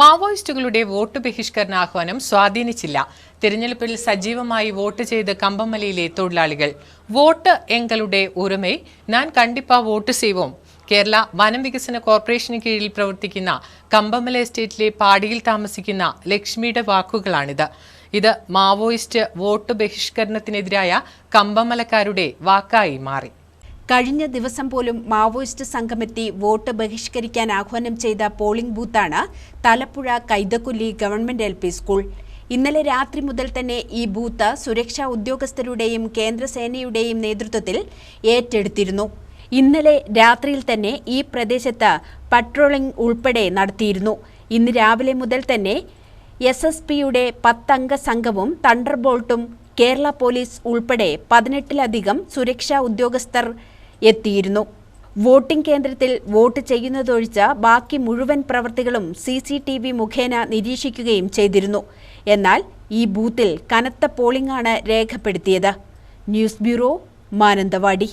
മാവോയിസ്റ്റുകളുടെ vote ബഹിഷ്കരണ ആഹ്വാനം സ്വാധീനിച്ചില്ല. തിരഞ്ഞെടുപ്പിൽ സജീവമായി വോട്ട് ചെയ്ത കമ്പമലയിലെ തൊഴിലാളികൾ. വോട്ട് എങ്ങളുടെ ഉറമേ ഞാൻ കണ്ടിപ്പാ വോട്ട് ചെയ്യും കേരള വനം വികസന കോർപ്പറേഷന് കീഴിൽ പ്രവർത്തിക്കുന്ന കമ്പമല എസ്റ്റേറ്റിലെ പാടിയിൽ താമസിക്കുന്ന ലക്ഷ്മിയുടെ വാക്കുകളാണിത്. ഇത് മാവോയിസ്റ്റ് വോട്ട് ബഹിഷ്കരണത്തിനെതിരായ കമ്പമലക്കാരുടെ വാക്കായി മാറി. കഴിഞ്ഞ ദിവസം പോലും മാവോയിസ്റ്റ് സംഘമെത്തി വോട്ട് ബഹിഷ്കരിക്കാൻ ആഹ്വാനം ചെയ്ത polling ബൂത്താണ് Thalappuzha Kaithakkulli government L school. ഇന്നലെ രാത്രി മുതൽ തന്നെ ഈ ബൂത്ത് സുരക്ഷാ ഉദ്യോഗസ്ഥരുടെയും കേന്ദ്രസേനയുടെയും നേതൃത്വത്തിൽ ഏറ്റെടുത്തിരുന്നു. ഇന്നലെ രാത്രിയിൽ തന്നെ ഈ പ്രദേശത്ത് പട്രോളിംഗ് ഉൾപ്പെടെ നടത്തിയിരുന്നു. ഇന്ന് രാവിലെ മുതൽ തന്നെ എസ് എസ് പിയുടെ പത്തംഗ സംഘവും തണ്ടർബോൾട്ടും കേരള പോലീസ് ഉൾപ്പെടെ പതിനെട്ടിലധികം സുരക്ഷാ ഉദ്യോഗസ്ഥർ എത്തിയിരുന്നു. വോട്ടിംഗ് കേന്ദ്രത്തിൽ വോട്ട് ചെയ്യുന്നതൊഴിച്ച് ബാക്കി മുഴുവൻ പ്രവർത്തികളും സി സി ടി വി മുഖേന നിരീക്ഷിക്കുകയും ചെയ്തിരുന്നു. എന്നാൽ ഈ ബൂത്തിൽ കനത്ത പോളിംഗാണ് രേഖപ്പെടുത്തിയത്. News bureau Mananthavady.